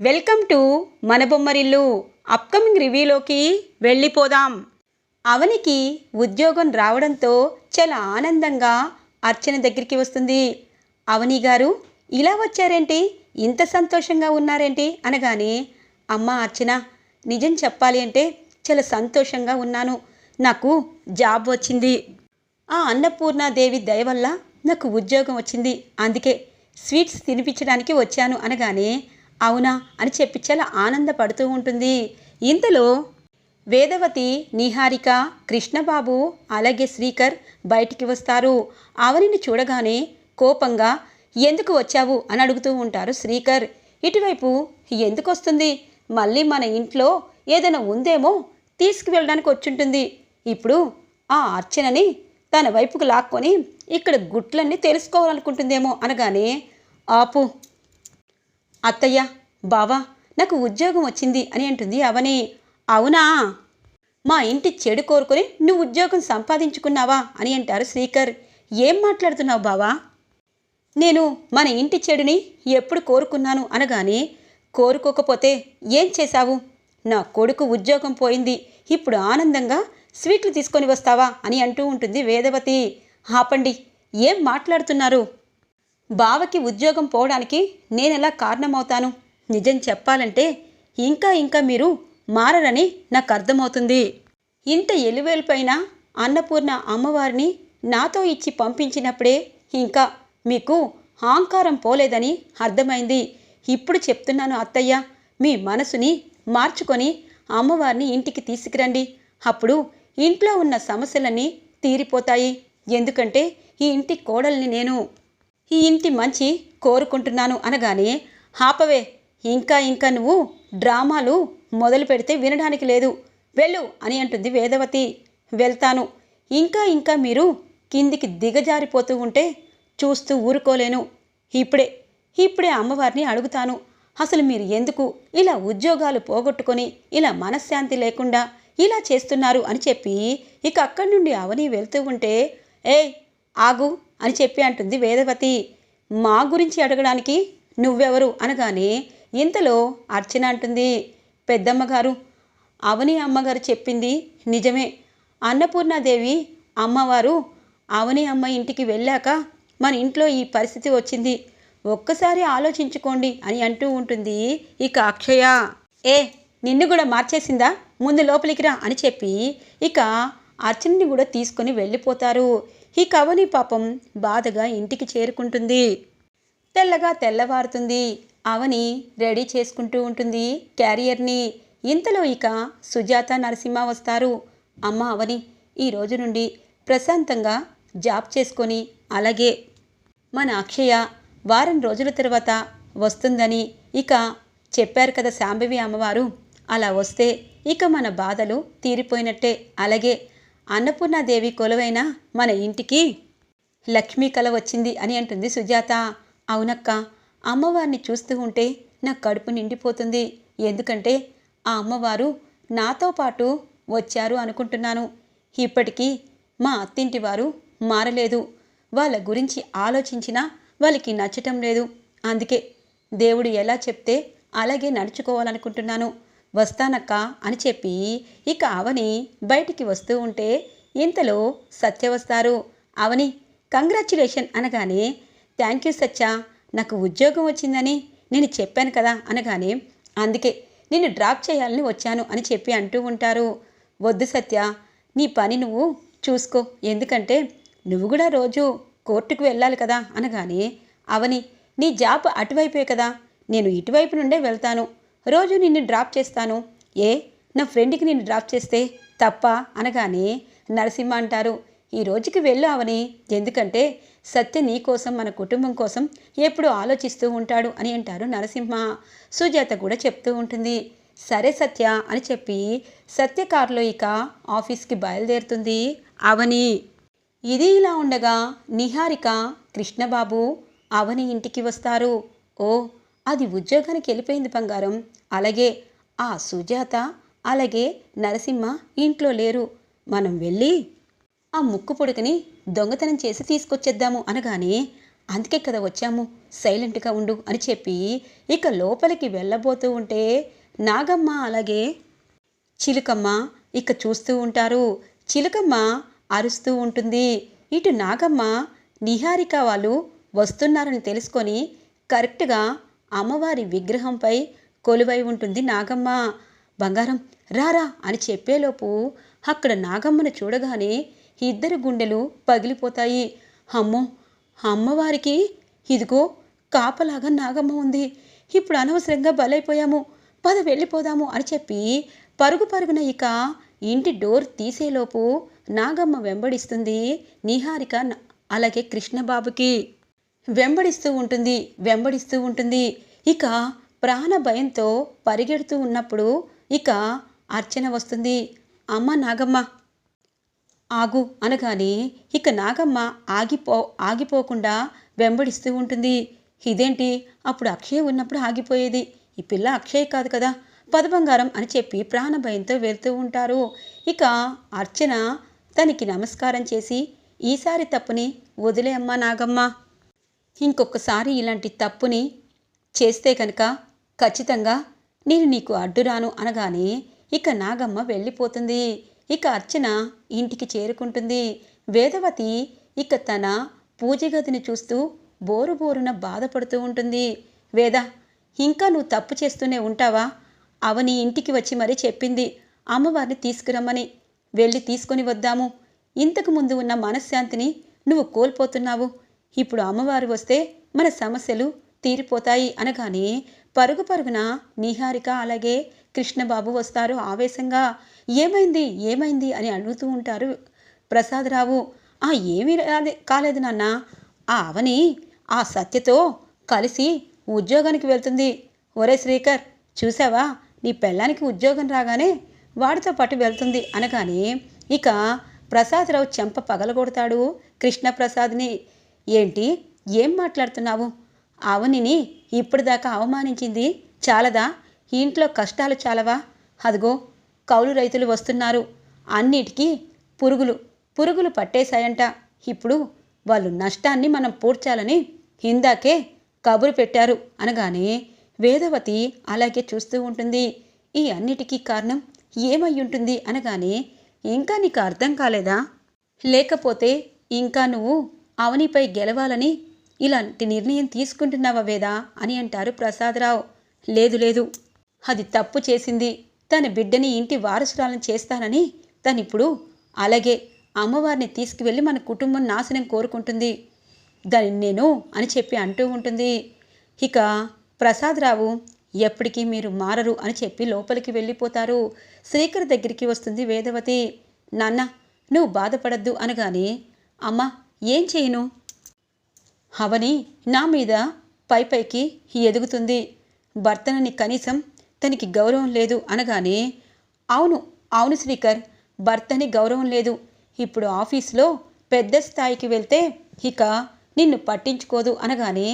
Welcome to మన Bommarillu. Upcoming రివ్యూలోకి వెళ్ళిపోదాం. అవనికి ఉద్యోగం రావడంతో చాలా ఆనందంగా అర్చన దగ్గరికి వస్తుంది. అవని గారు ఇలా వచ్చారేంటి? ఇంత సంతోషంగా ఉన్నారేంటి? అనగానే అమ్మ అర్చన నిజం చెప్పాలి అంటే చాలా సంతోషంగా ఉన్నాను. నాకు జాబ్ వచ్చింది. ఆ అన్నపూర్ణాదేవి దయ వల్ల నాకు ఉద్యోగం వచ్చింది. అందుకే స్వీట్స్ తినిపించడానికి వచ్చాను. అనగానే అవునా అని చెప్పి చాలా ఆనందపడుతూ ఉంటుంది. ఇంతలో వేదవతి నిహారిక కృష్ణబాబు అలాగే శ్రీకర్ బయటికి వస్తారు. అవనిని చూడగానే కోపంగా ఎందుకు వచ్చావు? అని అడుగుతూ ఉంటారు శ్రీకర్. ఇటువైపు ఎందుకు వస్తుంది? మళ్ళీ మన ఇంట్లో ఏదైనా ఉందేమో తీసుకువెళ్ళడానికి వచ్చుంటుంది. ఇప్పుడు ఆ అర్చనని తన వైపుకు లాక్కొని ఇక్కడ గుట్లన్నీ తెలుసుకోవాలనుకుంటుందేమో అనగానే ఆపు అత్తయ్య బావా నాకు ఉద్యోగం వచ్చింది అని అంటుంది అవని. అవునా? మా ఇంటి చెడు కోరుకొని నువ్వు ఉద్యోగం సంపాదించుకున్నావా అని అంటారు శ్రీకర్. ఏం మాట్లాడుతున్నావు బావా? నేను మన ఇంటి చెడుని ఎప్పుడు కోరుకున్నాను అనగానే కోరుకోకపోతే ఏం చేశావు? నా కొడుకు ఉద్యోగం పోయింది ఇప్పుడు ఆనందంగా స్వీట్లు తీసుకొని వస్తావా అని అంటూ ఉంటుంది వేదవతి. ఆపండి ఏం మాట్లాడుతున్నారు? బావకి ఉద్యోగం పోవడానికి నేనెలా కారణమవుతాను? నిజం చెప్పాలంటే ఇంకా ఇంకా మీరు మారరని నాకు అర్థమవుతుంది ఇంత ఎలువేలుపైన అన్నపూర్ణ అమ్మవారిని నాతో ఇచ్చి పంపించినప్పుడే ఇంకా మీకు అహంకారం పోలేదని అర్థమైంది. ఇప్పుడు చెప్తున్నాను అత్తయ్య మీ మనసుని మార్చుకొని అమ్మవారిని ఇంటికి తీసుకురండి. అప్పుడు ఇంట్లో ఉన్న సమస్యలన్నీ తీరిపోతాయి. ఎందుకంటే ఈ ఇంటి కోడల్ని నేను ఈ ఇంటి మంచి కోరుకుంటున్నాను అనగానే హాపవే ఇంకా ఇంకా నువ్వు డ్రామాలు మొదలు పెడితే వినడానికి లేదు. వెళ్ళు అని అంటుంది వేదవతి. వెళ్తాను. ఇంకా ఇంకా మీరు కిందికి దిగజారిపోతూ ఉంటే చూస్తూ ఊరుకోలేను. ఇప్పుడే ఇప్పుడే అమ్మవారిని అడుగుతాను. అసలు మీరు ఎందుకు ఇలా ఉద్యోగాలు పోగొట్టుకొని ఇలా మనశ్శాంతి లేకుండా ఇలా చేస్తున్నారు అని చెప్పి ఇక అక్కడి నుండి అవని వెళ్తూ ఉంటే ఏయ్ ఆగు. అని చెప్పి అంటుంది వేదవతి. మా గురించి అడగడానికి నువ్వెవరు? అనగానే ఇంతలో అర్చన అంటుంది. పెద్దమ్మగారు అవని అమ్మగారు చెప్పింది నిజమే. అన్నపూర్ణాదేవి అమ్మవారు అవని అమ్మ ఇంటికి వెళ్ళాక మన ఇంట్లో ఈ పరిస్థితి వచ్చింది. ఒక్కసారి ఆలోచించుకోండి అని అంటూ ఉంటుంది ఇక అక్షయ. ఏ నిన్ను కూడా మార్చేసిందా? ముందు లోపలికి రా అని చెప్పి ఇక అర్చనని కూడా తీసుకొని వెళ్ళిపోతారు. ఈ కవని పాపం బాధగా ఇంటికి చేరుకుంటుంది. తెల్లగా తెల్లవారుతుంది. అవని రెడీ చేసుకుంటూ ఉంటుంది క్యారియర్ని. ఇంతలో ఇక సుజాత నరసింహ వస్తారు. అమ్మ అవని ఈ రోజు నుండి ప్రశాంతంగా జాబ్ చేసుకొని అలాగే మన అక్షయ వారం రోజుల తర్వాత వస్తుందని ఇక చెప్పారు కదా శాంభవి అమ్మవారు. అలా వస్తే ఇక మన బాధలు తీరిపోయినట్టే. అలాగే అన్నపూర్ణాదేవి కొలువైన మన ఇంటికి లక్ష్మీ కళ వచ్చింది అని అంటుంది సుజాత. అవునక్క అమ్మవారిని చూస్తూ ఉంటే నా కడుపు నిండిపోతుంది. ఎందుకంటే ఆ అమ్మవారు నాతో పాటు వచ్చారు అనుకుంటున్నాను. ఇప్పటికీ మా అత్తింటి వారు మారలేదు. వాళ్ళ గురించి ఆలోచించినా వాళ్ళకి నచ్చటం లేదు. అందుకే దేవుడు ఎలా చెప్తే అలాగే నడుచుకోవాలనుకుంటున్నాను. వస్తానక్క అని చెప్పి ఇక అవని బయటికి వస్తూ ఉంటే ఇంతలో సత్య వస్తారు. అవని కంగ్రాచ్యులేషన్ అనగానే థ్యాంక్ యూ సత్య నాకు ఉద్యోగం వచ్చిందని నేను చెప్పాను కదా అనగానే అందుకే నిన్ను డ్రాప్ చేయాలని వచ్చాను అని చెప్పి అంటూ ఉంటారు. వద్దు సత్య నీ పని నువ్వు చూసుకో. ఎందుకంటే నువ్వు కూడా రోజు కోర్టుకు వెళ్ళాలి కదా అనగానే అవని నీ జాబ్ అటువైపే కదా. నేను ఇటువైపు నుండే వెళ్తాను రోజు నిన్ను డ్రాప్ చేస్తాను. ఏ? నా ఫ్రెండ్కి నిన్ను డ్రాప్ చేస్తే తప్ప? అనగానే నరసింహ అంటారు. ఈ రోజుకి వెళ్ళు అవని. ఎందుకంటే సత్య నీ కోసం మన కుటుంబం కోసం ఎప్పుడు ఆలోచిస్తూ ఉంటాడు అని అంటారు నరసింహ. సుజాత కూడా చెప్తూ ఉంటుంది. సరే సత్య అని చెప్పి సత్య కారులో ఇక ఆఫీస్కి బయలుదేరుతుంది అవని. ఇది ఇలా ఉండగా నిహారిక కృష్ణబాబు అవని ఇంటికి వస్తారు. ఓ అది ఉద్యోగానికి వెళ్ళిపోయింది బంగారం. అలాగే ఆ సుజాత అలాగే నరసింహ ఇంట్లో లేరు. మనం వెళ్ళి ఆ ముక్కు పొడుకని దొంగతనం చేసి తీసుకొచ్చేద్దాము అనగానే అందుకే కదా వచ్చాము సైలెంట్గా ఉండు అని చెప్పి ఇక లోపలికి వెళ్ళబోతూ ఉంటే నాగమ్మ అలాగే చిలుకమ్మ ఇక చూస్తూ ఉంటారు. చిలుకమ్మ అరుస్తూ ఉంటుంది. ఇటు నాగమ్మ నిహారిక వాళ్ళు వస్తున్నారని తెలుసుకొని కరెక్ట్గా అమ్మవారి విగ్రహంపై కొలువై ఉంటుంది. నాగమ్మ బంగారం రారా అని చెప్పేలోపు అక్కడ నాగమ్మను చూడగానే ఇద్దరు గుండెలు పగిలిపోతాయి. అమ్మో అమ్మవారికి ఇదిగో కాపలాగా నాగమ్మ ఉంది. ఇప్పుడు అనవసరంగా బలైపోయాము. పద వెళ్ళిపోదాము అని చెప్పి పరుగు పరుగున ఇక ఇంటి డోర్ తీసేలోపు నాగమ్మ వెంబడిస్తుంది. నిహారిక అలాగే కృష్ణబాబుకి. వెంబడిస్తూ ఉంటుంది వెంబడిస్తూ ఉంటుంది. ఇక ప్రాణ భయంతో పరిగెడుతూ ఉన్నప్పుడు ఇక అర్చన వస్తుంది. అమ్మ నాగమ్మ ఆగు అనగానే ఇక నాగమ్మ ఆగిపో ఆగిపోకుండా వెంబడిస్తూ ఉంటుంది. ఇదేంటి? అప్పుడు అక్షయ్ ఉన్నప్పుడు ఆగిపోయేది. ఈ పిల్ల అక్షయ్ కాదు కదా? పదబంగారం అని చెప్పి ప్రాణభయంతో వెళ్తూ ఉంటారు. ఇక అర్చన తనకి నమస్కారం చేసి ఈసారి తప్పుని వదిలే అమ్మా నాగమ్మ. ఇంకొకసారి ఇలాంటి తప్పుని చేస్తే కనుక ఖచ్చితంగా నేను నీకు అడ్డురాను అనగానే ఇక నాగమ్మ వెళ్ళిపోతుంది. ఇక అర్చన ఇంటికి చేరుకుంటుంది. వేదవతి ఇక తన పూజ గదిని చూస్తూ బోరు బోరున బాధపడుతూ ఉంటుంది. వేద ఇంకా నువ్వు తప్పు చేస్తూనే ఉంటావా? అవని ఇంటికి వచ్చి మరీ చెప్పింది. అమ్మవారిని తీసుకురమ్మని. వెళ్ళి తీసుకొని వద్దాము. ఇంతకు ముందు ఉన్న మనశ్శాంతిని నువ్వు కోల్పోతున్నావు. ఇప్పుడు అమ్మవారు వస్తే మన సమస్యలు తీరిపోతాయి అనగానే పరుగు పరుగున నిహారిక అలాగే కృష్ణబాబు వస్తారు ఆవేశంగా. ఏమైంది? ఏమైంది? అని అడుగుతూ ఉంటారు ప్రసాదరావు. ఆ ఏమీ కాలేదు నాన్న. ఆ అవని ఆ సత్యతో కలిసి ఉద్యోగానికి వెళ్తుంది. ఒరే శ్రీకర్ చూసావా నీ పెళ్ళానికి ఉద్యోగం రాగానే వాడితో పాటు వెళ్తుంది అనగానే ఇక ప్రసాదరావు చెంప పగలగొడతాడు కృష్ణప్రసాద్ని. ఏంటి? ఏం మాట్లాడుతున్నావు? అవనిని ఇప్పటిదాకా అవమానించింది చాలదా? ఇంట్లో కష్టాలు చాలవా? అదిగో కౌలు రైతులు వస్తున్నారు. అన్నిటికీ పురుగులు పురుగులు పట్టేశాయంట. ఇప్పుడు వాళ్ళు నష్టాన్ని మనం పూడ్చాలని ఇందాకే కబురు పెట్టారు అనగానే వేదవతి అలాగే చూస్తూ ఉంటుంది. ఈ అన్నిటికీ కారణం ఏమై ఉంటుంది అనగానే ఇంకా నీకు అర్థం కాలేదా? లేకపోతే ఇంకా నువ్వు అవనిపై గెలవాలని ఇలాంటి నిర్ణయం తీసుకుంటున్నావా వేదా అని అంటారు ప్రసాదరావు. లేదు లేదు. అది తప్పు చేసింది. తన బిడ్డని ఇంటి వారసురాలను చేస్తానని తనిప్పుడు అలాగే అమ్మవారిని తీసుకువెళ్ళి మన కుటుంబం నాశనం కోరుకుంటుంది. దాన్ని నేను అని చెప్పి అంటూ ఉంటుంది. ఇక ప్రసాదరావు ఎప్పటికీ మీరు మారరు అని చెప్పి లోపలికి వెళ్ళిపోతారు. శ్రీకర్ దగ్గరికి వస్తుంది వేదవతి. నాన్న నువ్వు బాధపడద్దు అనగానే అమ్మ ఏం చేయను? అవని నా మీద పై పైకి ఎదుగుతుంది. భర్తనని కనీసం తనకి గౌరవం లేదు అనగానే అవును అవును శ్రీకర్ భర్తని గౌరవం లేదు. ఇప్పుడు ఆఫీస్లో పెద్ద స్థాయికి వెళ్తే ఇక నిన్ను పట్టించుకోదు అనగానే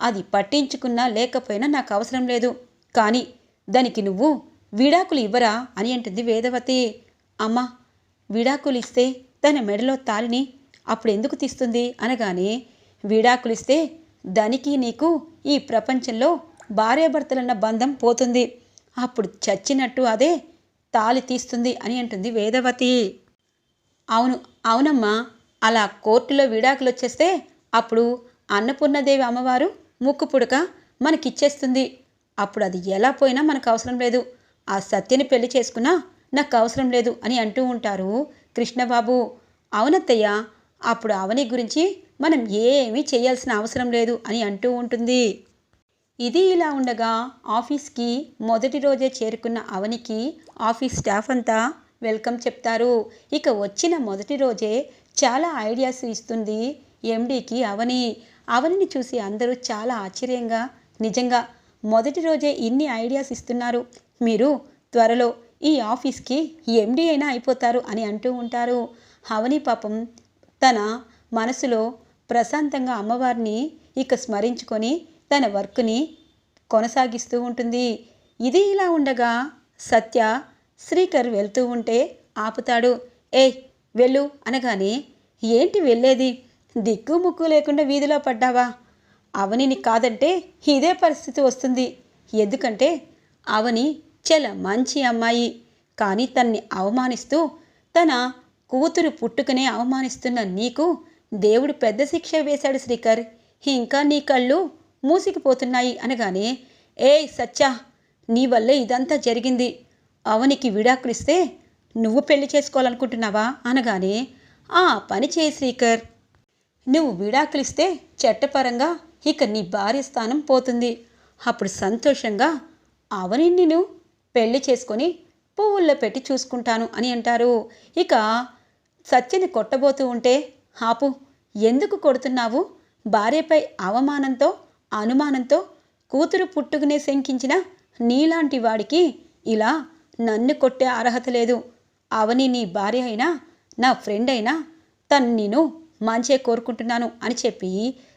అది పట్టించుకున్నా లేకపోయినా నాకు అవసరం లేదు. కానీ దానికి నువ్వు విడాకులు ఇవ్వరా అని అంటుంది వేదవతి. అమ్మ విడాకులు ఇస్తే తన మెడలో తాలిని అప్పుడు ఎందుకు తీస్తుంది? అనగానే విడాకులిస్తే దానికి నీకు ఈ ప్రపంచంలో భార్యాభర్తలన్న బంధం పోతుంది. అప్పుడు చచ్చినట్టు అదే తాలి తీస్తుంది అని అంటుంది వేదవతి. అవును అవునమ్మా. అలా కోర్టులో విడాకులు వచ్చేస్తే అప్పుడు అన్నపూర్ణదేవి అమ్మవారు ముక్కు పుడక మనకిచ్చేస్తుంది. అప్పుడు అది ఎలా పోయినా మనకు అవసరం లేదు. ఆ సత్యని పెళ్ళి చేసుకున్నా నాకు అవసరం లేదు అని అంటూ ఉంటారు కృష్ణబాబు. అవునత్తయ్య అప్పుడు అవని గురించి మనం ఏమీ చేయాల్సిన అవసరం లేదు అని అంటూ ఉంటుంది. ఇది ఇలా ఉండగా ఆఫీస్కి మొదటి రోజే చేరుకున్న అవనికి ఆఫీస్ స్టాఫ్ అంతా వెల్కమ్ చెప్తారు. ఇక వచ్చిన మొదటి రోజే చాలా ఐడియాస్ ఇస్తుంది ఎండీకి అవని. అవనిని చూసి అందరూ చాలా ఆశ్చర్యంగా నిజంగా మొదటి రోజే ఇన్ని ఐడియాస్ ఇస్తున్నారు. మీరు త్వరలో ఈ ఆఫీస్కి ఎండీ అయినా అయిపోతారు అని అంటూ ఉంటారు. అవని పాపం తన మనసులో ప్రశాంతంగా అమ్మవారిని ఇక స్మరించుకొని తన వర్క్ని కొనసాగిస్తూ ఉంటుంది. ఇది ఇలా ఉండగా సత్య శ్రీకర్ వెళ్తూ ఉంటే ఆపుతాడు. ఏ వెళ్ళు అనగానే ఏంటి వెళ్ళేది? దిక్కు ముక్కు లేకుండా వీధిలో పడ్డావా? అవనిని కాదంటే ఇదే పరిస్థితి వస్తుంది. ఎందుకంటే అవని చాలా మంచి అమ్మాయి. కానీ తన్ని అవమానిస్తూ తన కూతురు పుట్టుకనే అవమానిస్తున్న నీకు దేవుడు పెద్ద శిక్ష వేశాడు శ్రీకర్. ఇంకా నీ కళ్ళు మూసికిపోతున్నాయి అనగానే ఏ సత్యా నీ వల్లే ఇదంతా జరిగింది. అవనికి విడాకులిస్తే నువ్వు పెళ్ళి చేసుకోవాలనుకుంటున్నావా? అనగానే ఆ పని చేయి శ్రీకర్. నువ్వు విడాకులిస్తే చట్టపరంగా ఇక నీ భార్య స్థానం పోతుంది. అప్పుడు సంతోషంగా అవని నిన్ను పెళ్ళి చేసుకొని పువ్వుల్లో పెట్టి చూసుకుంటాను అని అంటారు. ఇక సత్యని కొట్టబోతూ ఉంటే ఆపు ఎందుకు కొడుతున్నావు? భార్యపై అవమానంతో అనుమానంతో కూతురు పుట్టుకునే శంకించిన నీలాంటి వాడికి ఇలా నన్ను కొట్టే అర్హత లేదు. అవని నీ భార్య అయినా నా ఫ్రెండ్ అయినా తను నేను మంచే కోరుకుంటున్నాను అని చెప్పి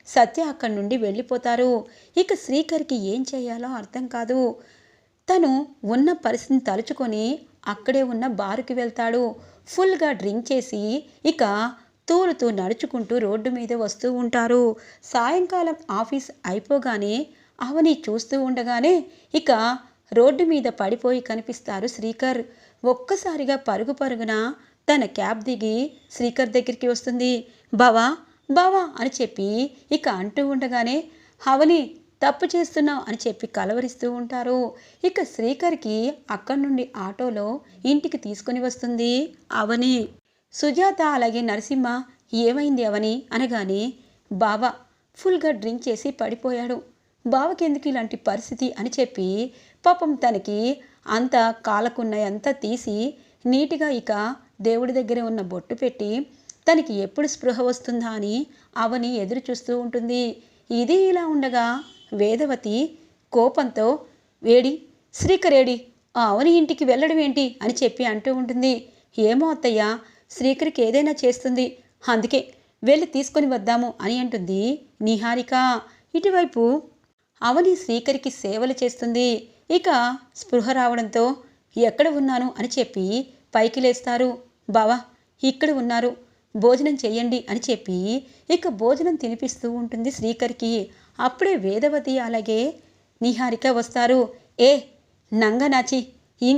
సత్య అక్కడి నుండి వెళ్ళిపోతారు. ఇక శ్రీకర్కి ఏం చేయాలో అర్థం కాదు. తను ఉన్న పరిస్థితిని తలుచుకొని అక్కడే ఉన్న బారుకి వెళ్తాడు. ఫుల్గా డ్రింక్ చేసి ఇక తూలుతూ నడుచుకుంటూ రోడ్డు మీద వస్తూ ఉంటారు. సాయంకాలం ఆఫీస్ అయిపోగానే అవని చూస్తూ ఉండగానే ఇక రోడ్డు మీద పడిపోయి కనిపిస్తారు శ్రీకర్. ఒక్కసారిగా పరుగు పరుగున తన క్యాబ్ దిగి శ్రీకర్ దగ్గరికి వస్తుంది. బావా బావా అని చెప్పి ఇక అంటూ ఉండగానే అవని తప్పు చేస్తున్నావు అని చెప్పి కలవరిస్తూ ఉంటారు. ఇక శ్రీకర్కి అక్కడి నుండి ఆటోలో ఇంటికి తీసుకొని వస్తుంది అవని. సుజాత అలాగే నరసింహ ఏమైంది అవని? అనగానే బావ ఫుల్గా డ్రింక్ చేసి పడిపోయాడు. బావకెందుకు ఇలాంటి పరిస్థితి? అని చెప్పి పాపం తనకి అంత కాలకున్న అంతా తీసి నీట్గా ఇక దేవుడి దగ్గర ఉన్న బొట్టు పెట్టి తనకి ఎప్పుడు స్పృహ వస్తుందా? అని అవని ఎదురు చూస్తూ ఉంటుంది. ఇది ఇలా ఉండగా వేదవతి కోపంతో వేడి శ్రీకరేడి ఆ అవని ఇంటికి వెళ్ళడం ఏంటి? అని చెప్పి అంటూ ఉంటుంది. ఏమో అత్తయ్య శ్రీకరికి ఏదైనా చేస్తుంది. అందుకే వెళ్ళి తీసుకొని వద్దాము అని అంటుంది నిహారిక. ఇటువైపు అవని శ్రీకరికి సేవలు చేస్తుంది. ఇక స్పృహ రావడంతో ఎక్కడ ఉన్నాను? అని చెప్పి పైకి లేస్తారు. బావా ఇక్కడ ఉన్నారు. భోజనం చేయండి అని చెప్పి ఇక భోజనం తినిపిస్తూ ఉంటుంది శ్రీకర్కి. అప్పుడే వేదవతి అలాగే నిహారిక వస్తారు. ఏ నంగనాచి